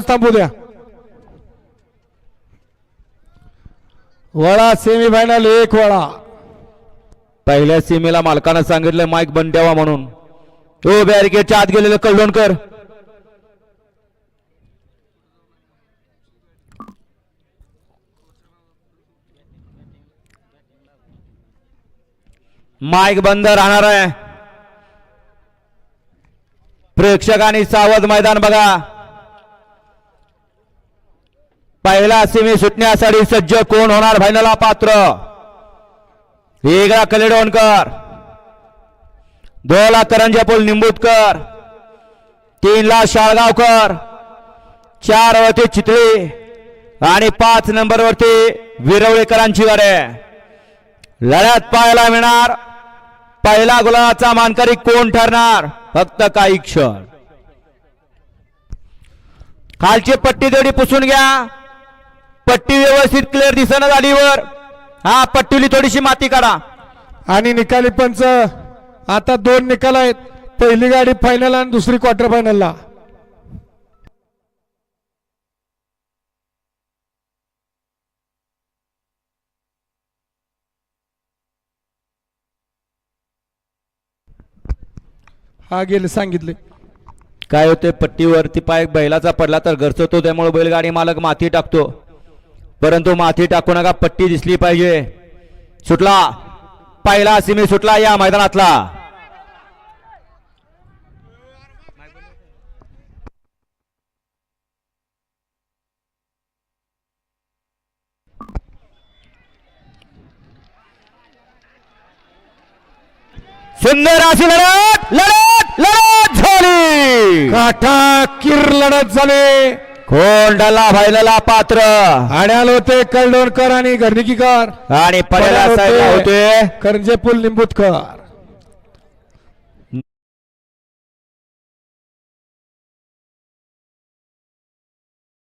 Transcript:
थांबू द्या वळा सेमीफायनल एक वळा पहिल्या सीमेला मालकानं सांगितलं माईक बंद द्यावा म्हणून. तो बॅरिकेडच्या आत गेलेलं कल्लोणकर माईक बंद राहणार आहे. प्रेक्षकांनी सावध मैदान बघा. पहिला सीमे सुटण्यासाठी सज्ज कोण होणार फायनला पात्र? वेगळा कलेडोणकर. दोन ला करंजापूल निंबूतकर. तीनला शाळगावकर. चार वरती चितळे. आणि पाच नंबर वरती विरवळेकरांची गाडे लढ्यात पाहायला मिळणार. पहिला गुलाबाचा मानकरी कोण ठरणार? फक्त काही क्षण. खालची पट्टी तेवढी पुसून घ्या. पट्टी व्यवस्थित क्लिअर दिसणं झालीवर हा पट्टीली थोडीशी माती काढा. आणि निकाली पंच आता दोन निकाल आहेत. पहिली गाडी फायनल आणि दुसरी क्वार्टर फायनलला हा गेले सांगितले. काय होते पट्टीवरती पाय बैलाचा पडला तर घरचतो त्यामुळे बैलगाडी मालक माती टाकतो. परंतु माथी टाकू नका पट्टी दिसली पाहिजे. सुटला. पहिला सिमी सुटला या मैदानातला. सुंदर अशी लढत लढत लढत झाली. काटा किर लढत झाले. कोंडाला व्हायला पात्र. आणि आलो होते कळडोणकर आणि घरनिकीकर आणि पड्याला होते करंजे पूल निंबूतकर.